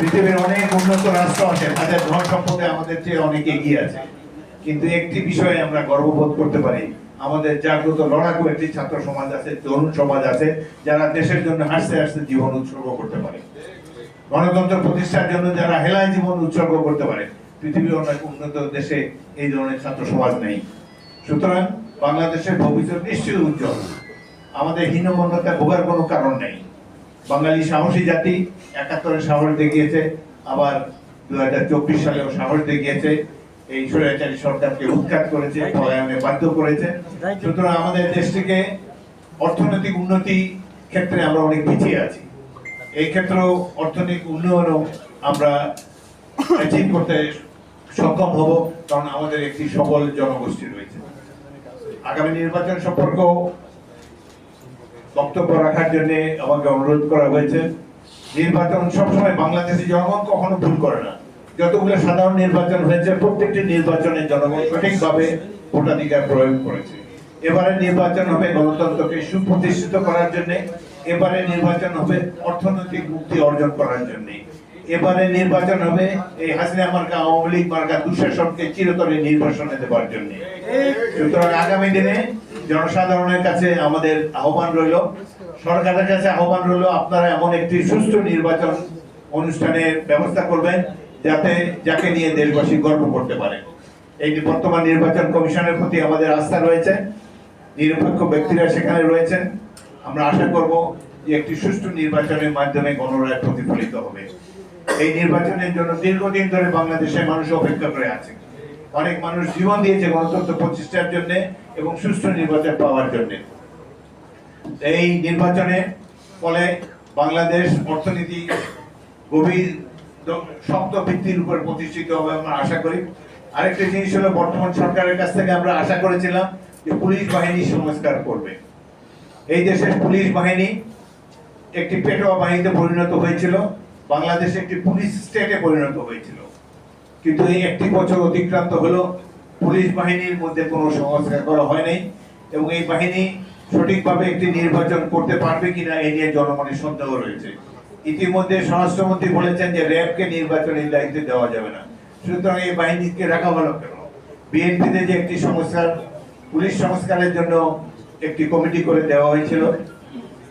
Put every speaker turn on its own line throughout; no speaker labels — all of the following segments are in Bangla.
পৃথিবীর অনেক উন্নত রাষ্ট্র আছে, তাদের ধন সম্পদে আমাদের চেয়ে অনেক এগিয়ে আছে। কিন্তু একটি বিষয়ে আমরা গর্ববোধ করতে পারি, আমাদের জাগ্রত লড়াকু একটি ছাত্র সমাজ আছে, তরুণ সমাজ আছে, যারা দেশের জন্য হাসতে হাসতে জীবন উৎসর্গ করতে পারে। গণতন্ত্র প্রতিষ্ঠার জন্য যারা হেলায় জীবন উৎসর্গ করতে পারে, পৃথিবীর অনেক উন্নত দেশে এই ধরনের ছাত্র সমাজ নেই। সুতরাং বাংলাদেশের ভবিষ্যৎ নিশ্চয়ই উজ্জ্বল। আমাদের হীনমন্যতায় ভোগার কোনো কারণ নেই। বাঙালি সাহসী জাতি একাত্তরে সাহস দেখিয়েছে, আবার দু হাজার চব্বিশ সালেও সাহস দেখিয়েছে। এই স্বৈরাচারী সরকারকে উৎখাত করেছে, পলায়নে বাধ্য করেছে। সুতরাং আমাদের দেশটিকে অর্থনৈতিক উন্নতি ক্ষেত্রে আমরা অনেক পিছিয়ে আছি। এই ক্ষেত্রেও অর্থনৈতিক উন্নয়নও আমরা অ্যাচিভ করতে সক্ষম হব, কারণ আমাদের একটি সবল জনগোষ্ঠী রয়েছে। আগামী নির্বাচন সম্পর্কেও বক্তব্য রাখার জন্য আমাকে অনুরোধ করা হয়েছে। নির্বাচন সবসময় বাংলাদেশি জনগণ কখনো ভুল করে না। যতগুলো সাধারণ নির্বাচন হয়েছে, প্রত্যেকটি নির্বাচনে জনগণ সঠিকভাবে ভোটাধিকার প্রয়োগ করেছে। এবারে নির্বাচন হবে গণতন্ত্রকে সুপ্রতিষ্ঠিত করার জন্য এবারে নির্বাচন হবে অর্থনৈতিক মুক্তি অর্জন করার জন্য। এবারে নির্বাচন হবে এই হাসিনা মার্কা, আওয়ামী লীগ মার্কা, দুঃশাসনকে চিরতরে নির্বাসনে দেওয়ার জন্য। সুতরাং আগামী দিনে জনসাধারণের কাছে আমাদের আহ্বান রইল। সরকারের কাছে আহ্বান রইল, আপনারা এমন একটি সুষ্ঠু নির্বাচন অনুষ্ঠানের ব্যবস্থা করবেন যাতে, যাকে নিয়ে দেশবাসী গর্ব করতে পারে। এই বর্তমান নির্বাচন কমিশনের প্রতি আমাদের আস্থা রয়েছে, নিরপেক্ষ ব্যক্তিরা সেখানে রয়েছেন। আমরা আশা করব যে একটি সুষ্ঠু নির্বাচনের মাধ্যমে গণরায় প্রতিফলিত হবে। এই নির্বাচনের জন্য দীর্ঘদিন ধরে বাংলাদেশের মানুষ অপেক্ষা করে আছে অনেক মানুষ জীবন দিয়েছে গণতন্ত্র প্রতিষ্ঠার জন্য এবং সুষ্ঠু নির্বাচন পাওয়ার জন্য। এই নির্বাচনে ফলে বাংলাদেশ অর্থনীতি গভীর শক্ত ভিত্তির উপর প্রতিষ্ঠিত হবে আমরা আশা করি। আরেকটা জিনিস হলো, বর্তমান সরকারের কাছ থেকে আমরা আশা করেছিলাম যে পুলিশ বাহিনী সংস্কার করবে। এই দেশের পুলিশ বাহিনী একটি পেটোয়া বাহিনীতে পরিণত হয়েছিল, বাংলাদেশ একটি পুলিশ স্টেটে পরিণত হয়েছিল। কিন্তু এই একটি বছর অতিক্রান্ত হলো পুলিশ বাহিনীর মধ্যে কোনো সংস্কার করা হয় নাই এবং এই বাহিনী সঠিকভাবে একটি নির্বাচন করতে পারবে কিনা এই নিয়ে জনমনে সন্দেহ রয়েছে। ইতিমধ্যে স্বরাষ্ট্রমন্ত্রী বলেছেন যে র্যাবকে নির্বাচনের দায়িত্ব দেওয়া যাবে না। সুতরাং এই বাহিনীকে রাখা ভালো কেন? বিএনপিতে যে একটি সংস্কার, পুলিশ সংস্কারের জন্য একটি কমিটি করে দেওয়া হয়েছিল।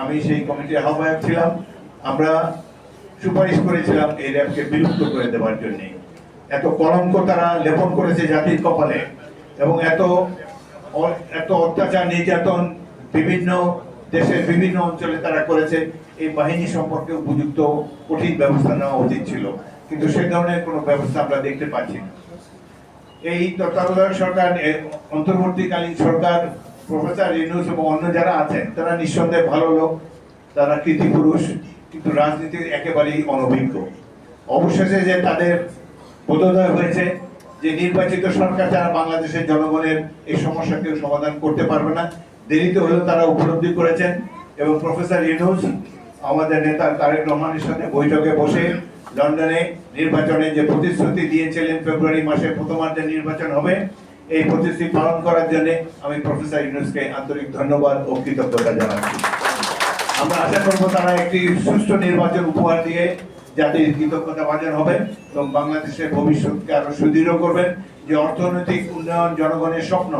আমি সেই কমিটির আহ্বায়ক ছিলাম। আমরা সুপারিশ করেছিলাম এই র্যাবকে বিলুপ্ত করে দেওয়ার জন্য। এত কলঙ্ক তারা লেপন করেছে জাতির কপালে এবং এত এত অত্যাচার নির্যাতন বিভিন্ন দেশের বিভিন্ন অঞ্চলে তারা করেছে, এই বাহিনী সম্পর্কে উপযুক্ত কঠিন ব্যবস্থা নেওয়া উচিত ছিল। কিন্তু সেই ধরনের কোনো ব্যবস্থা আমরা দেখতে পাচ্ছি না। এই তত্ত্বাবধায়ক সরকার অন্তর্বর্তীকালীন সরকার, প্রফেসর ইউনুস এবং অন্য যারা আছেন, তারা নিঃসন্দেহে ভালো লোক, তারা কৃতি পুরুষ কিন্তু রাজনীতির একেবারেই অনভিজ্ঞ। অবশেষে যে তাদের বোধোদয় হয়েছে যে নির্বাচিত সরকার যারা বাংলাদেশের জনগণের এই সমস্যাকে সমাধান করতে পারবে না। দেরিতে হলেও তারা উপলব্ধি করেছেন এবং প্রফেসর ইউনুস, আমাদের নেতা তারেক রহমানের সাথে বৈঠকে বসে লন্ডনে নির্বাচনে যে প্রতিশ্রুতি দিয়েছিলেন ফেব্রুয়ারি মাসে প্রথমার্ধে নির্বাচন হবে, এই প্রতিশ্রুতি পালন করার জন্য আমি প্রফেসর ইউনুসকে আন্তরিক ধন্যবাদ ও কৃতজ্ঞতা জানাচ্ছি। আমরা আশা করব তারা একটি সুষ্ঠু নির্বাচন উপহার দিয়ে জাতির কৃতজ্ঞতা বাজার হবে এবং বাংলাদেশের ভবিষ্যৎকে আরও সুদৃঢ় করবেন। যে অর্থনৈতিক উন্নয়ন জনগণের স্বপ্ন,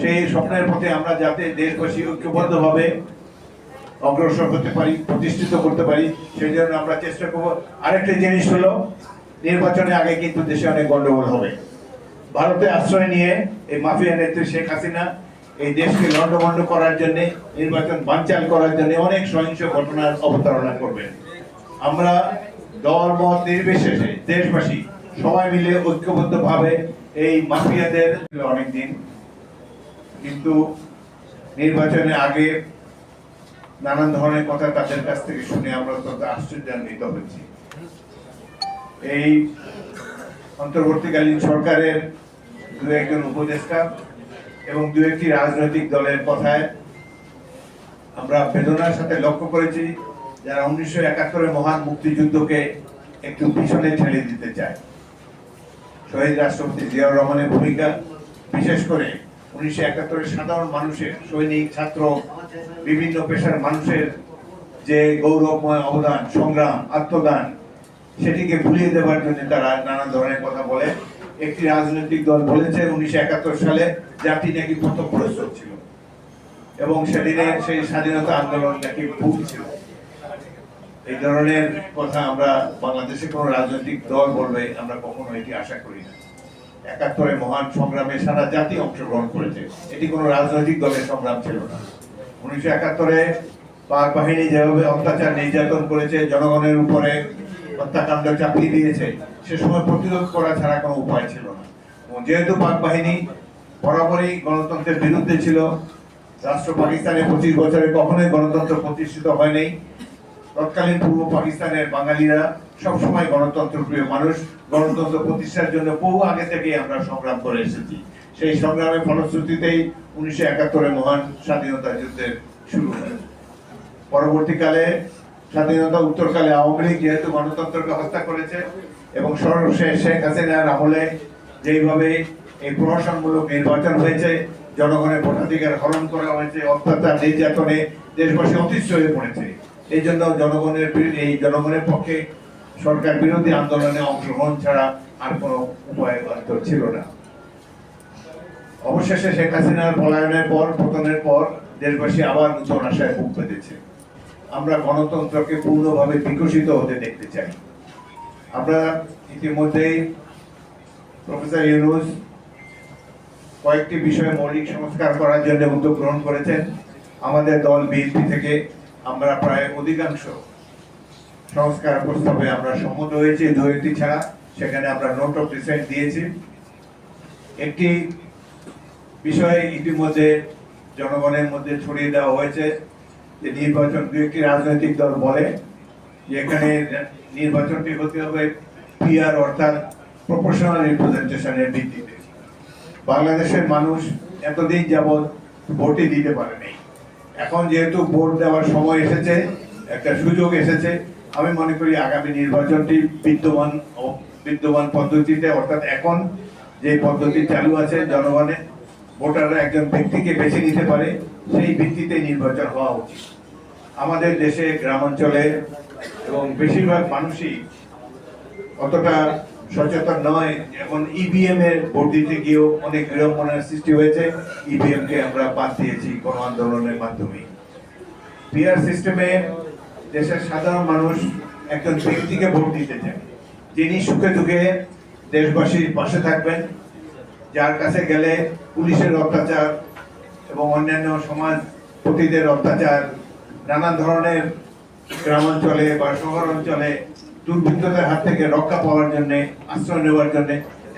সেই স্বপ্নের পথে আমরা যাতে দেশবাসী ঐক্যবদ্ধভাবে অগ্রসর হতে পারি, প্রতিষ্ঠিত করতে পারি, সেই জন্য আমরা চেষ্টা করব। আরেকটা জিনিস হলো নির্বাচনের আগে কিন্তু দেশে অনেক গন্ডগোল হবে। ভারতে আশ্রয় নিয়ে এই মাফিয়া নেত্রী শেখ হাসিনা এই দেশকে লন্ডভন্ড করার জন্য, নির্বাচন বানচাল করার জন্য অনেক সহিংস ঘটনার অবতারণা করবেন। আমরা দল মত নির্বিশেষে দেশবাসী সবাই মিলে ঐক্যবদ্ধ ভাবে এই মাফিয়াদের অনেক দিন কিন্তু নির্বাচনের আগে নানান ধরনের কথা তাদের কাছ থেকে শুনে আমরা অত্যন্ত আশ্চর্যান্বিত হচ্ছি এই অন্তর্বর্তীকালীন সরকারের দু একজন উপদেষ্টা এবং দু একটি রাজনৈতিক দলের কথায় আমরা বেদনার সাথে লক্ষ্য করেছি। যারা উনিশশো একাত্তরের মহান মুক্তিযুদ্ধকে একটু পিছনে ঠেলে দিতে চায়। শহীদ রাষ্ট্রপতি জিয়াউর রহমানের ভূমিকা, বিশেষ করে উনিশশো একাত্তরের সাধারণ মানুষের, সৈনিক, ছাত্র, বিভিন্ন পেশার মানুষের যে গৌরবময় অবদান, সংগ্রাম, আত্মদান, সেটিকে ভুলিয়ে দেওয়ার জন্য তারা নানা ধরনের কথা বলে। একটি রাজনৈতিক দল বলেছে উনিশশো একাত্তর সালে জাতি নাকি পথপ্রস্তুত ছিল এবং সেদিনে সেই স্বাধীনতা আন্দোলন নাকি ভুল ছিল। এই ধরনের কথা আমরা বাংলাদেশে কোন রাজনৈতিক দল বলবে, আমরা কখনো এটি আশা করি না। একাত্তরে মহান সংগ্রামে সারা জাতি অংশগ্রহণ করেছে। এটি কোনো রাজনৈতিক দলের সংগ্রাম ছিল না। উনিশশো একাত্তরে পাক বাহিনী যেভাবে অত্যাচার নির্যাতন করেছে, জনগণের উপরে হত্যাকাণ্ড চাপিয়ে দিয়েছে, সে সময় প্রতিরোধ করা ছাড়া কোনো উপায় ছিল না। যেহেতু পাক বাহিনী বরাবরই গণতন্ত্রের বিরুদ্ধে ছিল, রাষ্ট্র পাকিস্তানে পঁচিশ বছরে কখনোই গণতন্ত্র প্রতিষ্ঠিত হয়নি তৎকালীন পূর্ব পাকিস্তানের বাঙালিরা সবসময় গণতন্ত্র প্রিয় মানুষ, গণতন্ত্র প্রতিষ্ঠার জন্য বহু আগে থেকেই আমরা সংগ্রাম করে এসেছি। সেই সংগ্রামের ফলশ্রুতিতেই উনিশশো একাত্তরে মহান স্বাধীনতা যুদ্ধের শুরু হয়। পরবর্তীকালে স্বাধীনতা উত্তরকালে আওয়ামী লীগ যেহেতু গণতন্ত্রকে হত্যা করেছে এবং শেখ হাসিনার আমলে যেইভাবে এই প্রশাসনমূলক নির্বাচন হয়েছে, জনগণের ভোটাধিকার হরণ করা হয়েছে, অত্যাচার, নির্যাতনে দেশবাসী অতিষ্ঠ হয়ে পড়েছে। এই জন্য জনগণের এই জনগণের পক্ষে সরকার বিরোধী আন্দোলনে অংশগ্রহণ ছাড়া আর কোনো উপায় হয়তো ছিল না। অবশেষে শেখ হাসিনার পলায়নের পর, পতনের পর দেশবাসী আবার নতুন আশায় বুক পেতেছে আমরা গণতন্ত্রকে পূর্ণভাবে বিকশিত হতে দেখতে চাই। আমরা ইতিমধ্যেই প্রফেসর ইউনুস কয়েকটি বিষয়ে মৌলিক সংস্কার করার জন্য উদ্যোগ গ্রহণ করেছেন। আমাদের দল বিএনপি থেকে আমরা প্রায় অধিকাংশ সংস্কার প্রস্তাবে আমরা সম্মত হয়েছি দুইটি ছাড়া। সেখানে আমরা নোট অফ ডিসাইড দিয়েছি। একটি বিষয়ে ইতিমধ্যে জনগণের মধ্যে ছড়িয়ে দেওয়া হয়েছে যে নির্বাচন দু একটি রাজনৈতিক দল বলে যে এখানে নির্বাচনটি হতে হবে পিআর অর্থাৎ প্রফেশনাল রিপ্রেজেন্টেশনের ভিত্তিতে। বাংলাদেশের মানুষ এতদিন যাবৎ ভোটই দিতে পারেনি। এখন যেহেতু ভোট দেওয়ার সময় এসেছে, একটা সুযোগ এসেছে, আমি মনে করি আগামী নির্বাচনটি বিদ্যমান বিদ্যমান পদ্ধতিতে, অর্থাৎ এখন যে পদ্ধতি চালু আছে জনগণের ভোটাররা একজন ব্যক্তিকে বেছে নিতে পারে, সেই ভিত্তিতে নির্বাচন হওয়া উচিত। আমাদের দেশে গ্রামাঞ্চলে এবং বেশিরভাগ মানুষই অতটা সচেতন নয়, এখন ইভিএম এর ভোট দিতে গিয়েও অনেক বিড়ম্বনার সৃষ্টি হয়েছে। ইভিএম কে আমরা বাদ দিয়েছি কোন আন্দোলনের মাধ্যমে পিআর সিস্টেমে দেশের সাধারণ মানুষ একজন ব্যক্তিকে ভোট দিতে চায়, যিনি সুখে দুঃখে দেশবাসীর পাশে থাকবেন, যার কাছে গেলে পুলিশের অত্যাচার এবং অন্যান্য সমাজপতিদের অত্যাচার নানা ধরনের গ্রামাঞ্চলে বা শহর অঞ্চলে দুর্বৃত্তদের হাত থেকে রক্ষা পাওয়ার জন্য, আশ্রয় নেওয়ার জন্য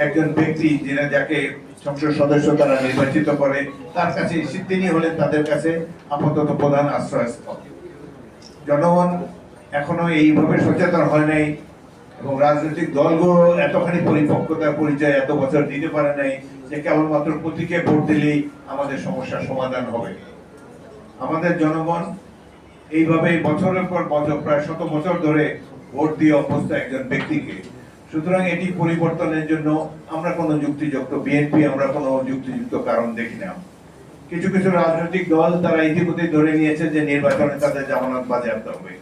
একজন ব্যক্তি যিনি যাকে সংসদ সদস্য তারা নির্বাচিত করে, তার কাছে তিনি হলেন তাদের কাছে আপাতত প্রধান আশ্রয়স্থল। জনগণ এখনও এইভাবে সচেতন হয় নাই এবং রাজনৈতিক দলগুলো এতখানি পরিপক্কতার পরিচয় এত বছর দিতে পারে নাই যে কেবলমাত্র প্রতীকে ভোট দিলেই আমাদের সমস্যার সমাধান হবে। আমাদের জনগণ এইভাবে বছরের পর বছর, প্রায় শত বছর ধরে ভোট দিয়ে অভ্যস্ত একজন ব্যক্তিকে। সুতরাং এটি পরিবর্তনের জন্য আমরা কোনো যুক্তিযুক্ত বিএনপি, আমরা কোনো যুক্তিযুক্ত কারণ দেখি না। কিছু কিছু রাজনৈতিক দল তারা ইতিমধ্যে ধরে নিয়েছে যে নির্বাচনে তাদের জামানত বাজেয়াপ্ত হবে।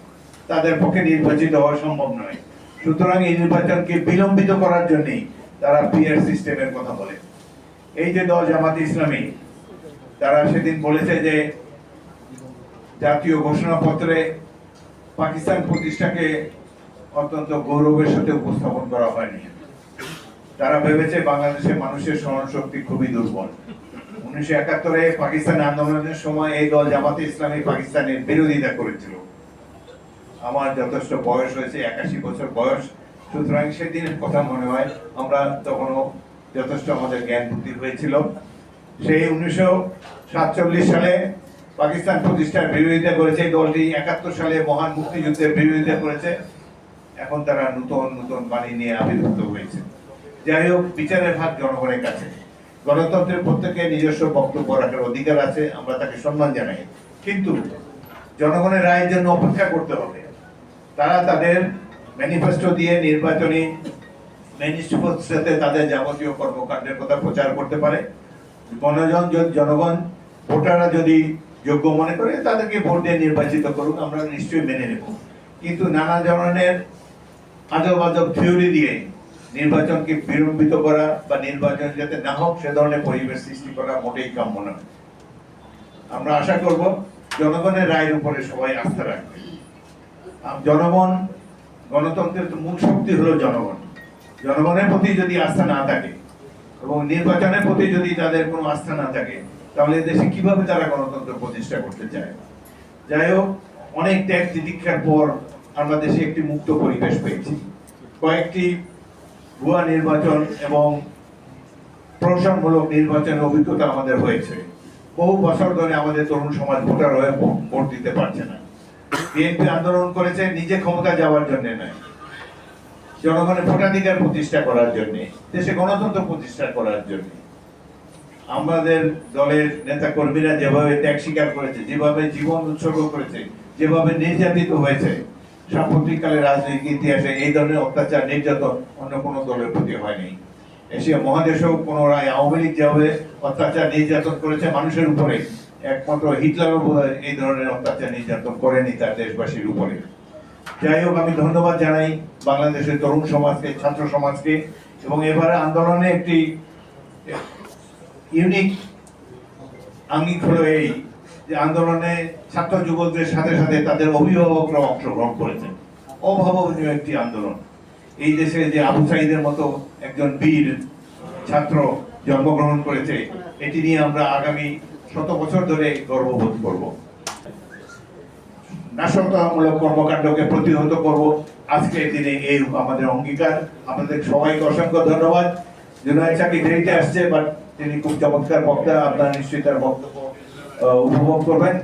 তাদের পক্ষে নির্বাচিত হওয়া সম্ভব নয়। সুতরাং এই নির্বাচনকে বিলম্বিত করার জন্যই তারা পিআর সিস্টেমের কথা বলে। এই যে দল জামাত ইসলামী, তারা সেদিন বলেছে যে জাতীয় ঘোষণাপত্রে পাকিস্তান প্রতিষ্ঠাকে অত্যন্ত গৌরবের সাথে উপস্থাপন করা হয়নি। তারা ভেবেছে বাংলাদেশের মানুষের স্মরণ শক্তি খুবই দুর্বল। উনিশশো একাত্তরে পাকিস্তান আন্দোলনের সময় এই দল জামাতে ইসলামী পাকিস্তানের বিরোধিতা করেছিল। আমার যথেষ্ট বয়স হয়েছে, একাশি বছর বয়স। সুতরাং সেদিনের কথা মনে হয়, আমরা তখনও যথেষ্ট আমাদের জ্ঞান বুদ্ধি হয়েছিল। সেই উনিশশো সাতচল্লিশ সালে পাকিস্তান প্রতিষ্ঠার বিরোধিতা করেছে দলটি একাত্তর সালে মহান মুক্তিযুদ্ধের বিরোধিতা করেছে। এখন তারা নতুন নতুন বাণী নিয়ে আবির্ভূত হয়েছে। যাই হোক, বিচারের ভাগ জনগণের কাছে। গণতন্ত্রের প্রত্যেকে নিজস্ব বক্তব্য রাখার অধিকার আছে, আমরা তাকে সম্মান জানাই। কিন্তু জনগণের রায়ের জন্য অপেক্ষা করতে হবে। তারা তাদের ম্যানিফেস্টো দিয়ে নির্বাচনী ম্যানিফেস্টোতে তাদের যাবতীয় কর্মকাণ্ডের কথা প্রচার করতে পারে। গণজন জনগণ, ভোটাররা যদি যোগ্য মনে করে, তাদেরকে ভোট দিয়ে নির্বাচিত করুক, আমরা নিশ্চয়ই মেনে নেব। কিন্তু নানা ধরনের আজব আজব থিওরি দিয়ে নির্বাচনকে বিলম্বিত করা বা নির্বাচন যাতে না হোক, সে ধরনের পরিবেশ সৃষ্টি করা মোটেই কাম্য নয় আমরা আশা করব জনগণের রায়ের উপরে সবাই আস্থা রাখবে। জনগণ, গণতন্ত্রের মূল শক্তি হলো জনগণ। জনগণের প্রতি যদি আস্থা না থাকে এবং নির্বাচনের প্রতি যদি তাদের কোনো আস্থা না থাকে, তাহলে দেশে কীভাবে তারা গণতন্ত্র প্রতিষ্ঠা করতে চায়? যাই হোক, অনেক ত্যাগ তিতিক্ষার পর আমরা দেশে একটি মুক্ত পরিবেশ পেয়েছি। কয়েকটি ভুয়া নির্বাচন এবং প্রশাসনমূলক নির্বাচনের অভিজ্ঞতা আমাদের হয়েছে। বহু বছর ধরে আমাদের তরুণ সমাজ ভোটার হয়ে ভোট দিতে পারছে না। বিএনপি আন্দোলন করেছে নিজে ক্ষমতা যাওয়ার জন্য নয়, জনগণের ভোটাধিকার প্রতিষ্ঠা করার জন্য, দেশে গণতন্ত্র প্রতিষ্ঠা করার জন্য। আমাদের দলের নেতা কর্মীরা যেভাবে ত্যাগ স্বীকার করেছে, যেভাবে জীবন উৎসর্গ করেছে, যেভাবে নির্যাতিত হয়েছে সাম্প্রতিককালে রাজনৈতিক ইতিহাসে এই ধরনের অত্যাচার, নির্যাতন অন্য কোনো দলের প্রতি হয়নি। এশিয়া মহাদেশেও কোনো রায় আওয়ামী লীগ যেভাবে অত্যাচার, নির্যাতন করেছে মানুষের উপরে, একমাত্র হিটলারও এই ধরনের অত্যাচার, নির্যাতন করেনি তার দেশবাসীর উপরে। যাই হোক, আমি ধন্যবাদ জানাই বাংলাদেশের তরুণ সমাজকে, ছাত্র সমাজকে এবং এবারে আন্দোলনে একটি ইউনিক, আঙ্গিক হলো এই যে আন্দোলনে ছাত্র যুবকদের সাথে সাথে তাদের অভিভাবকরা অংশগ্রহণ করেছেন। অভাবনীয় একটি আন্দোলন। এই দেশে যে আবু সাইদের মতো একজন বীর ছাত্র জন্মগ্রহণ করেছে, এটি নিয়ে আমরা আগামী শত বছর ধরে গর্ববোধ করব। নাশকতামূলক কর্মকাণ্ডকে প্রতিহত করব। আজকের দিনে এই আমাদের অঙ্গীকার। আপনাদের সবাইকে অসংখ্য ধন্যবাদ। জুনায়দ সাকি দেরিতে আসছে, বাট তিনি খুব চমৎকার বক্তা। আপনারা নিশ্চয়ই তার বক্তব্য উপভোগ করবেন